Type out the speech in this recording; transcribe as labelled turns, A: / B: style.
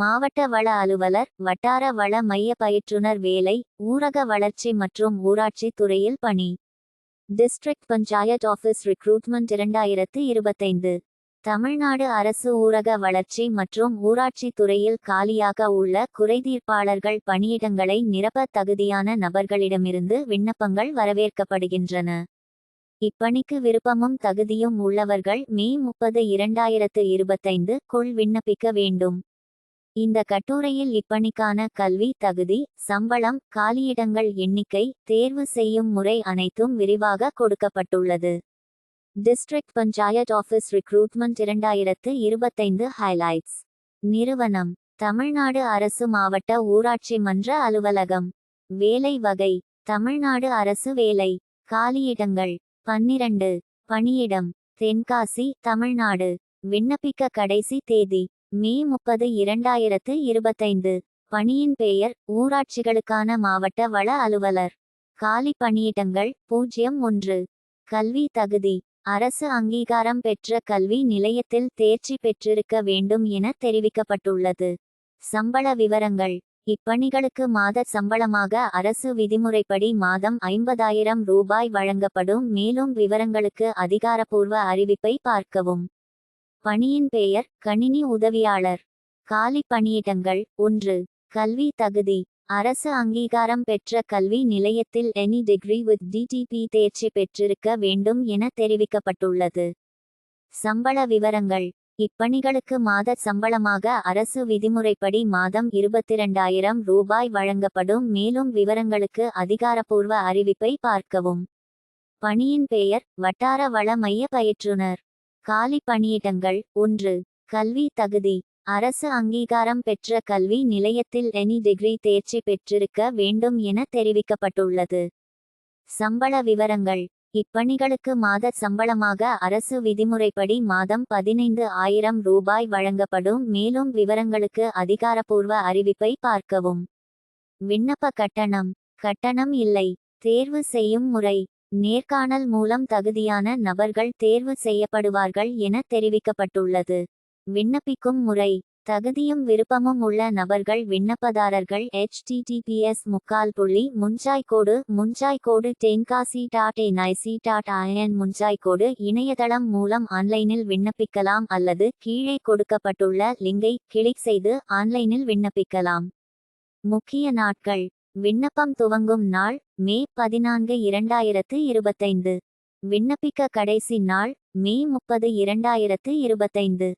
A: மாவட்ட வள அலுவலர் வட்டார வள மைய பயிற்றுனர் வேலை ஊரக வளர்ச்சி மற்றும் ஊராட்சி துறையில் பணி. டிஸ்ட்ரிக்ட் பஞ்சாயத் ஆஃபீஸ் ரிக்ரூட்மெண்ட் இரண்டாயிரத்து இருபத்தைந்து. தமிழ்நாடு அரசு ஊரக வளர்ச்சி மற்றும் ஊராட்சி துறையில் காலியாக உள்ள குறைதீர்ப்பாளர்கள் பணியிடங்களை நிரப்ப தகுதியான நபர்களிடமிருந்து விண்ணப்பங்கள் வரவேற்கப்படுகின்றன. இப்பணிக்கு விருப்பமும் தகுதியும் உள்ளவர்கள் மே முப்பது இரண்டாயிரத்து இருபத்தைந்து குள் விண்ணப்பிக்க வேண்டும். இந்த கட்டுரையில் இப்பணிக்கான கல்வி தகுதி சம்பளம் காலியிடங்கள் எண்ணிக்கை தேர்வு செய்யும் முறை அனைத்தும் விரிவாக கொடுக்கப்பட்டுள்ளது. டிஸ்ட்ரிக்ட் பஞ்சாயத் ஆஃபீஸ் ரிக்ரூட்மெண்ட் இரண்டாயிரத்து இருபத்தைந்து ஹைலைட்ஸ் நிறுவனம். தமிழ்நாடு அரசு மாவட்ட ஊராட்சி மன்ற அலுவலகம். வேலை வகை. தமிழ்நாடு அரசு வேலை. காலியிடங்கள். பன்னிரண்டு. பணியிடம். தென்காசி தமிழ்நாடு. விண்ணப்பிக்க கடைசி தேதி. மே முப்பது இரண்டாயிரத்து இருபத்தைந்து. பணியின் பெயர் ஊராட்சிகளுக்கான மாவட்ட வள அலுவலர். காலி பணியிடங்கள் பூஜ்ஜியம் ஒன்று. கல்வி தகுதி. அரசு அங்கீகாரம் பெற்ற கல்வி நிலையத்தில் தேர்ச்சி பெற்றிருக்க வேண்டும் என தெரிவிக்கப்பட்டுள்ளது. சம்பள விவரங்கள். இப்பணிகளுக்கு மாத சம்பளமாக அரசு விதிமுறைப்படி மாதம் ஐம்பதாயிரம் ரூபாய் வழங்கப்படும். மேலும் விவரங்களுக்கு அதிகாரப்பூர்வ அறிவிப்பை பார்க்கவும். பணியின் பெயர் கணினி உதவியாளர். காலி பணியிடங்கள் ஒன்று. கல்வி தகுதி. அரசு அங்கீகாரம் பெற்ற கல்வி நிலையத்தில் எனி டிகிரி வித் டிடிபி தேர்ச்சி பெற்றிருக்க வேண்டும் என தெரிவிக்கப்பட்டுள்ளது. சம்பள விவரங்கள். இப்பணிகளுக்கு மாத சம்பளமாக அரசு விதிமுறைப்படி மாதம் இருபத்திரண்டாயிரம் ரூபாய் வழங்கப்படும். மேலும் விவரங்களுக்கு அதிகாரப்பூர்வ அறிவிப்பை பார்க்கவும். பணியின் பெயர் வட்டார வள மைய பயிற்றுனர். காலி பணியிடங்கள். ஒன்று கல்வி தகுதி. அரசு அங்கீகாரம் பெற்ற கல்வி நிலையத்தில் எனி டிகிரி தேர்ச்சி பெற்றிருக்க வேண்டும் என தெரிவிக்கப்பட்டுள்ளது. சம்பள விவரங்கள். இப்பணிகளுக்கு மாத சம்பளமாக அரசு விதிமுறைப்படி மாதம் பதினைந்து ஆயிரம் ரூபாய் வழங்கப்படும். மேலும் விவரங்களுக்கு அதிகாரப்பூர்வ அறிவிப்பை பார்க்கவும். விண்ணப்ப கட்டணம். கட்டணம் இல்லை. தேர்வு செய்யும் முறை. நேர்காணல் மூலம் தகுதியான நபர்கள் தேர்வு செய்யப்படுவார்கள் என தெரிவிக்கப்பட்டுள்ளது. விண்ணப்பிக்கும் முறை. தகுதியும் விருப்பமும் உள்ள நபர்கள் விண்ணப்பதாரர்கள் ஹெச்டிடிபிஎஸ் முக்கால் புள்ளி முன்சாய்கோடு முன்சாய்கோடு Tenkasi dot NIC dot IN முன்ஜாய்கோடு இணையதளம் மூலம் ஆன்லைனில் விண்ணப்பிக்கலாம் அல்லது கீழே கொடுக்கப்பட்டுள்ள லிங்கை கிளிக் செய்து ஆன்லைனில் விண்ணப்பிக்கலாம். முக்கிய நாட்கள். விண்ணப்பம் துவங்கும் நாள் மே பதினான்கு இரண்டாயிரத்து இருபத்தைந்து. விண்ணப்பிக்க கடைசி நாள் மே முப்பது இரண்டாயிரத்து இருபத்தைந்து.